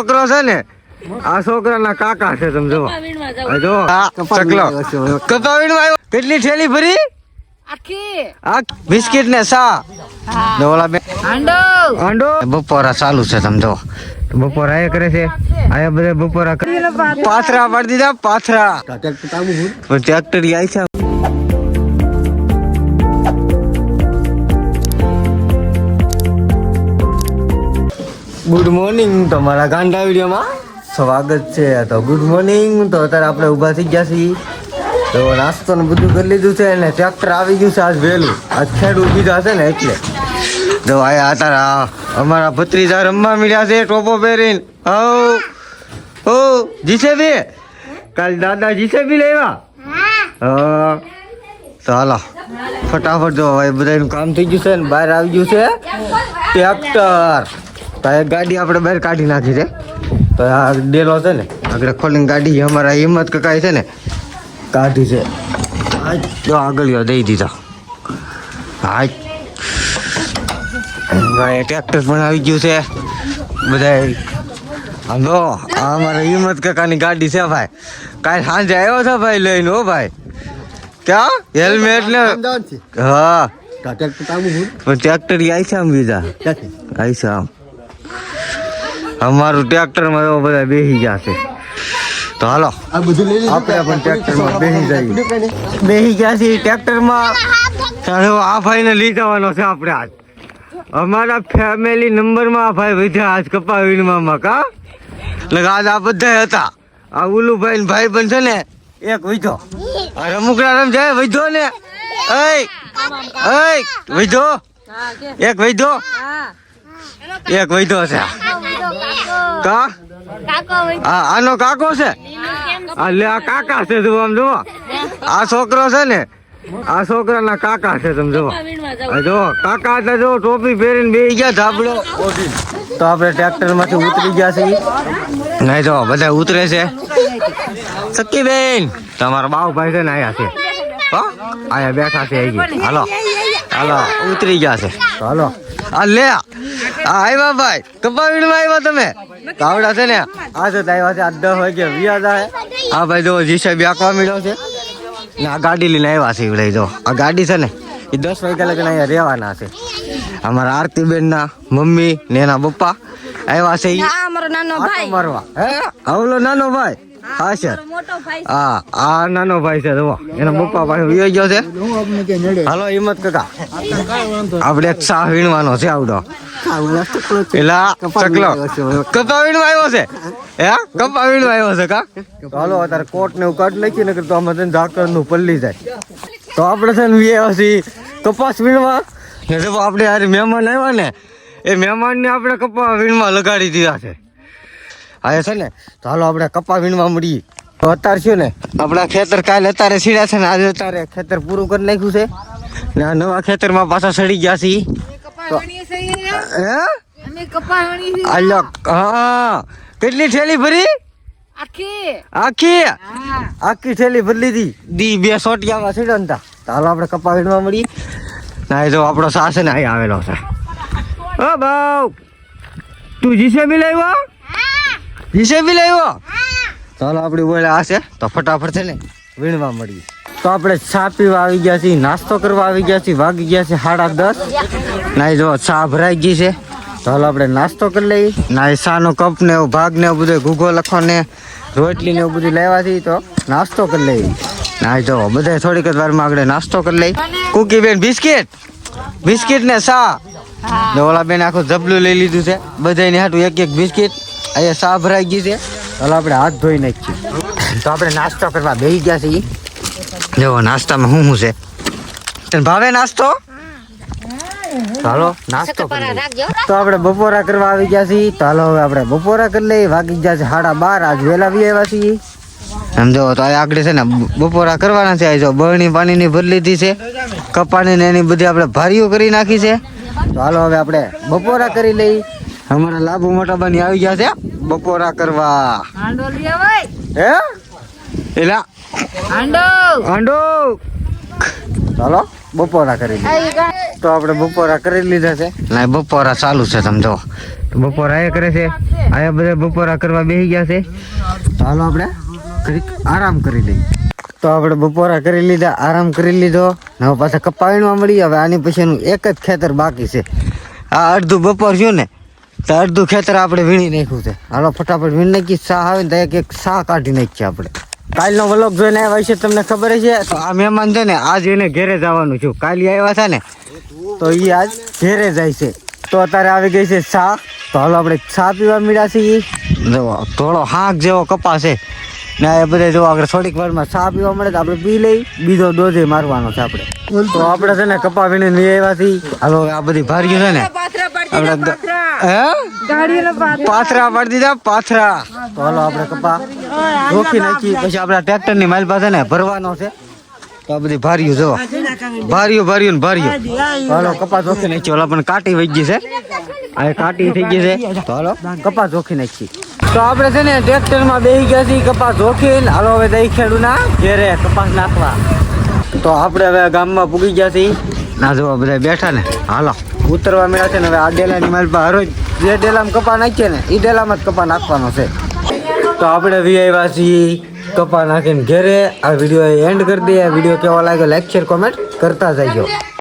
છોકરો છે ને આ છોકરાના કાકા છે તમે જો જો ચકલો. કપાવીને આવ્યો. કેટલી થેલી ભરી? આખી. આ બિસ્કિટ ને સા. બે હાંડો. બપોરા ચાલુ છે તમે જો બપોરા એ કરે છે. આયા બધા બપોરા કરે. પાથરા પાડી દીધા પાથરા. ટ્રેક્ટર છે. ગુડ મોર્નિંગ તમારા ગાંડા વિડીયોમાં સ્વાગત છે. તો ગુડ મોર્નિંગ તો અત્યારે આપણે ઊભા થઈ ગયા છીએ. તો નાસ્તો ને બધું કરી લીધું છે અને ટ્રેક્ટર આવી ગયું છે આજ વહેલું. આજ ખેડૂત બીજા છે ને એટલે. તો આયા અત્યારે આ અમારા ભત્રીજા રમવા મળ્યા છે ટોપો પહેરીને. હો ઓ જીસે બી કાલ દાદા જીસે બી લેવા હા. તો હાલો. ફટાફટ જો હવે બધાનું કામ થઈ ગયું છે ને બહાર આવી ગયું છે. ટ્રેક્ટર તો એક ગાડી આપણે બહાર કાઢી નાખી છે. તો આ ડેલો છે ને આગળ ખોલીને ગાડી અમારા હિંમત કકાઈ છે ને કાઢી છે. આ જો આગળીઓ દઈ દીધા. હા ટ્રેક્ટર પણ આવી ગયું છે. બધા આમ જો આ અમારા હિંમત કાકાની ગાડી છે ભાઈ. કાલ સાંજે આવ્યો છે ભાઈ લઈને હો ભાઈ. ક્યાં? હેલ્મેટ ને હા. પણ ટ્રેક્ટર આવી છે આમ બીજા. આવી છે આમ. અમારું ટ્રેક્ટરમાં તો બધા બેસી ગયા છે. તો હાલો આપણે પણ ટ્રેક્ટરમાં બેસી જઈએ. બેસી ગયા છીએ ટ્રેક્ટરમાં. આ ભાઈને લઈ જવાનો છે આપણે આજ અમારા ફેમિલી નંબરમાં આ ભાઈ વધ્યા આજ કપાવીનમાં મકા એટલે આજ આ બધા હતા. આ ઉલુભાઈ ભાઈ પણ છે ને એક વૈધો આ રમુકડા રમ જાય વિધો ને? એય વૈધો એક વૈધો એક વૈધો છે કા? આ આનો કાકો છે? આ લે આ કાકા છે તું આમ જુઓ. આ છોકરો છે ને આ છોકરાના કાકા છે તમે જુઓ. જો કાકા હતા જો ટોપી પહેરીને બે ગયા ધાબળો તો આપણે ટ્રેક્ટરમાંથી ઉતરી ગયા છીએ. નહીં જો બધા ઉતરે છે. સક્કી બેન તમારો બાવ ભાઈ છે ને આયા છે. હો આયા બેઠા છે હાલો. હાલો ઉતરી ગયા છે. હાલો. આ લે આ. આવ્યા ભાઈ. કપાવીડમાં આવ્યા તમે? કાવડા છે ને? આ છે આવ્યા છે આ દસ વાગે વ્યાજ આવે આ ભાઈ જો જીસાબી આંકવા મળ્યો છે. ને આ ગાડી લઈને આવ્યા છે ಇವડે જો. આ ગાડી છે ને એ દસ વાગ્યા લગન અહીંયા રહેવાના છે. અમારા આરતીબેન ના મમ્મી ને એના પપ્પા આવ્યા છે મારવા. હે? આવલો નાનો ભાઈ. હા સર હા આ નાનો ભાઈ છે જુઓ. એના પપ્પા પાસે વિયો ગયો છે. હાલો હિંમત કાકા. આપણે શાહ વીણવાનો છે આવડો. પેલા ચકલો. કપા વીણવા આવ્યો છે? હે? કપા વીણવા આવ્યો છે કા હાલો અત્યારે કોટ ને એવું કાઢ નાખી ને તો આમાં તને ઝાકરનું પલ્લી જાય તો આપણે છે ને વ્યાયા છીએ કપાસ વીણવા. ને આપણે યાર મહેમાન આવ્યા ને. એ મહેમાનને આપણે કપા વીણવા લગાડી દીધા છે. હા છે ને, તો હાલો આપણે કપા વીણવા મળીએ. તો અત્યારે શું ને, આપણા ખેતર કાલે અત્યારે સીડ્યા છે ને, આજે અત્યારે ખેતર પૂરું કરી નાખ્યું છે. ને આ નવા ખેતરમાં પાછા સડી ગયા છે હે? કેટલી થેલી ભરી? આખી? આખી થેલી ભરી લીધી. દી બે સોટિયામાં સીડો ને તા. હાલો આપણે કપા વીણવા મળીએ. ના જો આપણો સાસ ને અહીં આવેલો છે. ઓ બાઉ, તું જીસેબી લાવ્યો? જીસેબી લાવ્યો ચાલો આપણી બોલે આ છે. તો ફટાફટ છે ને વીણવા મળીએ. તો આપણે ચા પીવા આવી ગયા છીએ નાસ્તો કરવા આવી ગયા છીએ વાગી ગયા છે સાડા દસ. ના જો ચા ભરાઈ ગઈ છે. તો હાલ આપણે નાસ્તો કરી લઈએ. ના ચાનો કપ ને એવું ભાગ ને એવું બધું ઘૂઘો લખો ને રોટલી ને એવું બધું લેવા છીએ તો નાસ્તો કરી લઈએ. ના જો બધા થોડીક જ વારમાં આપણે નાસ્તો કરી લઈએ. કુકી બેન બિસ્કિટ? બિસ્કિટ ને ચા? ને ઓલા બેન આખું જબલું લઈ લીધું છે. બધાને હાટું એક એક બિસ્કિટ. અહીંયા સાફ ભરાઈ ગઈ છે. ચાલો આપણે હાથ ધોઈ નાખીએ. તો આપણે નાસ્તો કરવા બેસી ગયા છીએ. જો નાસ્તામાં શું શું છે. ભાવે નાસ્તો? ચાલો નાસ્તો તો આપણે બપોરા કરવા આવી ગયા છીએ. તો હાલો, હવે આપણે બપોરા કરી લઈએ. વાગી ગયા છે સાડા બાર. આજ વહેલા બી આવ્યા છીએ. સમજો તો આગળ છે ને બપોરા કરવાના છે. આ જો બળની પાણીની ભરી લીધી છે. કપાની ને એની બધી આપણે ભારીઓ કરી નાખી છે. તો હાલો હવે આપણે બપોરા કરી લઈ. અમારા લાભુ મોટા બાની આવી ગયા છે બપોરા કરવા. હે? એલા હાંડો. હાંડો. ચાલો બપોરા કરી તો આપણે બપોરા કરી લીધા છે. ના બપોરા ચાલુ છે તમે જો બપોરા એ કરે છે. આયા બધા બપોરા કરવા બેસી ગયા છે. હાલો આપણે આરામ કરી લઈએ. તો આપણે બપોરા કરી લીધા, આરામ કરી લીધો હવે પાછા કપાવીમાં મળી હવે આની પછીનું એક જ ખેતર બાકી છે. આ અડધું બપોર થયું ને, તો અડધું ખેતર આપણે વીણી નાખ્યું છે. હાલો, ફટાફટ વીણી નાખી શાહ આવે ને તો એક એક શાહ કાઢી નાખીએ આપણે. કાલનો વ્લોગ જોઈને આવ્યા છે, તમને ખબર છે તો આ મહેમાન છે ને, આજ એને ઘેરે જવાનું છું. કાલે આવ્યા હતા ને, તો એ આજ ઘેરે જાય છે. તો અત્યારે આવી ગઈ છે શાહ તો હાલો, આપણે શાહ પીવા મળ્યા છીએ. થોડો હાંક જેવો કપાસ છે. ને એ બધા જો આગળ થોડીક વારમાં ચા પીવા મળે તો આપણે પી લઈ બીજો ડોઝે મારવાનો છે આપણે. તો આપણે છે ને કપા વીણે લઈ હાલો આ બધી ભારીઓ છે ને આપણે હે? પાથરા. પાડી દીધા પાથરા. તો હાલો આપણે કપા રોકી નાખી પછી આપણા ટ્રેક્ટરની માલ પાસે ને ભરવાનો છે. તો આ બધી ભારીઓ જો ભારીઓ ભારીઓ ને ભારીઓ. હાલો કપા ચોખી નાખી ઓલા પણ કાટી વહી ગઈ છે. આ કાટી થઈ ગઈ છે. તો હાલો કપા ચોખી નાખી તો આપણે છે ને ટ્રેક્ટરમાં બેસી ગયા છીએ કપાસ ચોખીને હાલો હવે દહીં ખેડૂના ઘેરે કપાસ નાખવા. તો આપણે હવે ગામમાં પૂગી ગયા છીએ. ના જોવા બધા બેઠા ને. હાલો. ઉતરવા મળ્યા છે ને હવે આ ડેલાની માલ પાસે હરોજ જે ડેલામાં કપા નાખીએ ને એ ડેલામાં જ કપા નાખવાનો છે. તો આપણે વી આવ્યા છીએ કપા નાખીને ઘેરે. આ વીડિયો એન્ડ કરી દઈએ. વીડિયો કેવો લાગ્યો લાઈક શેર કોમેન્ટ કરતા જઈજો.